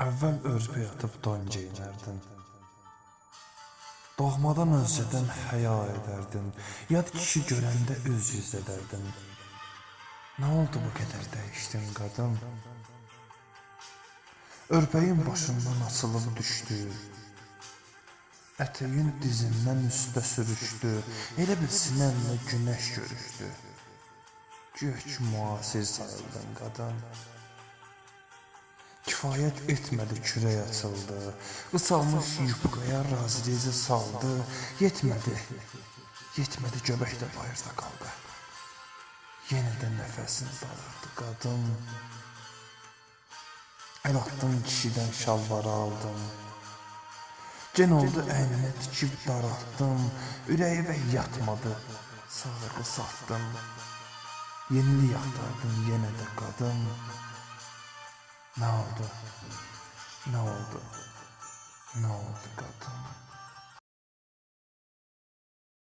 Əvvəl örpə yatıb don geyinərdin. Doğmadan öncədən həya edərdin. Yad kişi görəndə üz yüz edərdin. Nə oldu bu qədər dəyişdin qadın? Örpəyin başından açılıb düşdü. Ətəyin dizindən üstə sürüşdü. Elə bil sinənlə günəş görüşdü. Gök müasir sayıldın qadın. Kifayət etmədi kürək açıldı. Qısalmış yupqaya raziliyəcə saldı. Yetmədi. Yetmədi göbək də bayırda qaldı. Yenə də nəfəsini daraldı qadın. Əl atdım kişidən şalvarı aldım. Gen oldu əyninə tikib daraltdım. Ürəyi və yatmadı. Sağı satdım. Yenili yaxtardım ne oldu? Ne oldu? Ne oldu kadın?